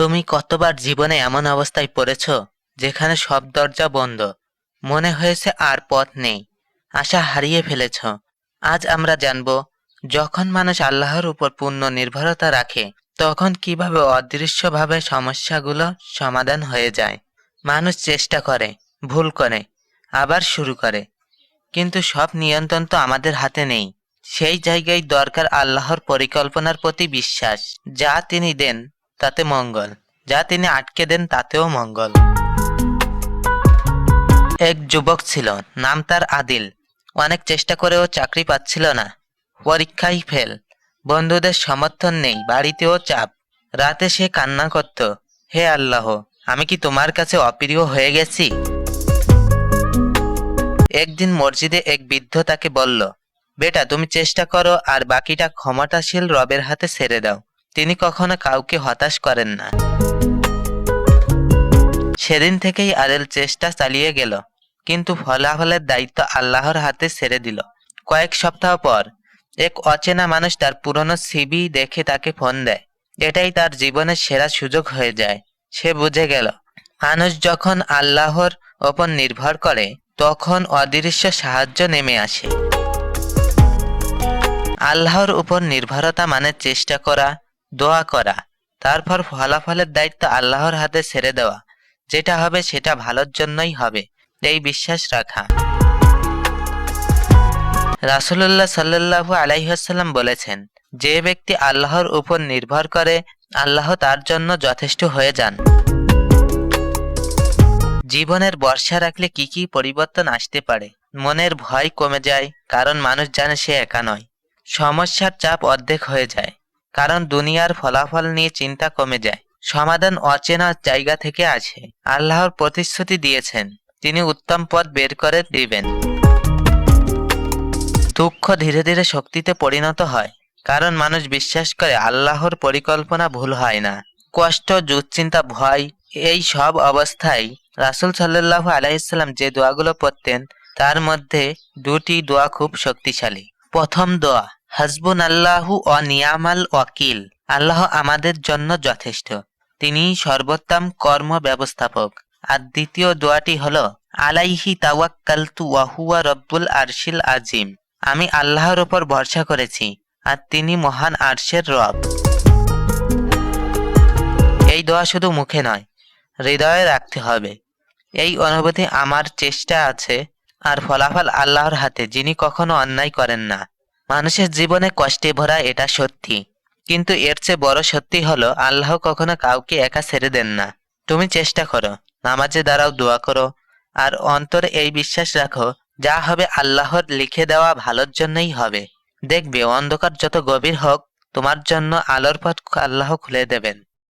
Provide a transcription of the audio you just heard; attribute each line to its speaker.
Speaker 1: তুমি কতবার জীবনে এমন অবস্থায় পড়েছ যেখানে সব দরজা বন্ধ? মনে হয়েছে আর পথ নেই। আশা হারিয়ে ফেলেছ। আজ আমরা জানব, যখন মানুষ আল্লাহর উপর পূর্ণ নির্ভরতা রাখে, তখন কীভাবে অদৃশ্যভাবে সমস্যাগুলো সমাধান হয়ে যায়। মানুষ চেষ্টা করে, ভুল করে, আবার শুরু করে। কিন্তু সব নিয়ন্ত্রণ তো আমাদের হাতে নেই। সেই জায়গায় দরকার আল্লাহর পরিকল্পনার প্রতি বিশ্বাস, যা তিনি দেন। তাতে মঙ্গল। যা তিনি আটকে দেন তাতেও মঙ্গল। এক যুবক ছিল, নাম তার আদিল। অনেক চেষ্টা করেও চাকরি পাচ্ছিল না। পরীক্ষায় ফেল। বন্ধুদের সমর্থন নেই, বাড়িতেও চাপ। রাতে সে কান্না করত, হে আল্লাহ, আমি কি তোমার কাছে অপ্রিয় হয়ে গেছি? একদিন মসজিদে এক বৃদ্ধ তাকে বলল, বেটা, তুমি চেষ্টা করো আর বাকিটা ক্ষমতাশীল রবের হাতে ছেড়ে দাও। তিনি কখনো কাউকে হতাশ করেন না। সেদিন থেকেই আদেল চেষ্টা চালিয়ে গেল, কিন্তু ফলাফলের দায়িত্ব আল্লাহর হাতে ছেড়ে দিল। কয়েক সপ্তাহ পর, এক অচেনা মানুষ তার পুরনো সিবি দেখে তাকে ফোন দেয়। এটাই তার জীবনের সেরা সুযোগ হয়ে যায়। সে বুঝে গেল, মানুষ যখন আল্লাহর ওপর নির্ভর করে, তখন অদৃশ্য সাহায্য নেমে আসে। আল্লাহর উপর নির্ভরতা মানে চেষ্টা করা দোয়া করা। তারপর ফলাফলের দায়িত্ব আল্লাহর হাতে ছেড়ে দেওয়া। যেটা হবে সেটা ভালোর জন্যই হবে, এই বিশ্বাস রাখা। রাসুল্লাহ সাল্লাহু আলাইহাল্লাম বলেছেন, যে ব্যক্তি আল্লাহর উপর নির্ভর করে, আল্লাহ তার জন্য যথেষ্ট হয়ে যান। জীবনের বর্ষা রাখলে কি কি পরিবর্তন আসতে পারে? মনের ভয় কমে যায়, কারণ মানুষ জানে সে একা নয়। সমস্যার চাপ অর্ধেক হয়ে যায়। কারণ দুনিয়ার ফলাফল নিয়ে চিন্তা কমে যায়। সমাধান অচেনা জায়গা থেকে আছে আল্লাহর প্রতিশ্রুতি দিয়েছেন। তিনি উত্তম পথ বের করে দিবেন। দুঃখ ধীরে ধীরে শক্তিতে পরিণত হয়। কারণ মানুষ বিশ্বাস করে আল্লাহর পরিকল্পনা ভুল হয় না। কষ্ট, দুশ্চিন্তা, ভয়, এই সব অবস্থায় রাসুল সাল্লাহ আলাইসাল্লাম যে দোয়াগুলো পড়তেন, তার মধ্যে দুটি দোয়া খুব শক্তিশালী। প্রথম দোয়া হাসবুন আল্লাহু অ নিয়ামাল ওয়াকিল। আল্লাহ আমাদের জন্য যথেষ্ট। তিনি সর্বোত্তম কর্ম ব্যবস্থাপক আর দ্বিতীয় দোয়াটি হল, আলাইহি তাওয়াক্কালতু ওয়াহুয়া রব্বুল আরশিল আজিম। আমি আল্লাহর ওপর ভরসা করেছি, আর তিনি মহান আরশের রব। এই দোয়া শুধু মুখে নয়, হৃদয়ে রাখতে হবে। এই অনুভূতি আমার চেষ্টা আছে, আর ফলাফল আল্লাহর হাতে, যিনি কখনো অন্যায় করেন না। মানুষের জীবনে কষ্টে ভরা এটা সত্যি। কিন্তু এর চেয়ে বড় সত্যি হলো, আল্লাহ কখনো কাউকে একা ছেড়ে দেন না। তুমি চেষ্টা করো, নামাজে দাঁড়াও, দোয়া করো, আর অন্তরে এই বিশ্বাস রাখো, যা হবে আল্লাহর লিখে দেওয়া ভালোর জন্যই হবে। দেখবে অন্ধকার যত গভীর হোক, তোমার জন্য আলোর পথ আল্লাহ খুলে দেবেন।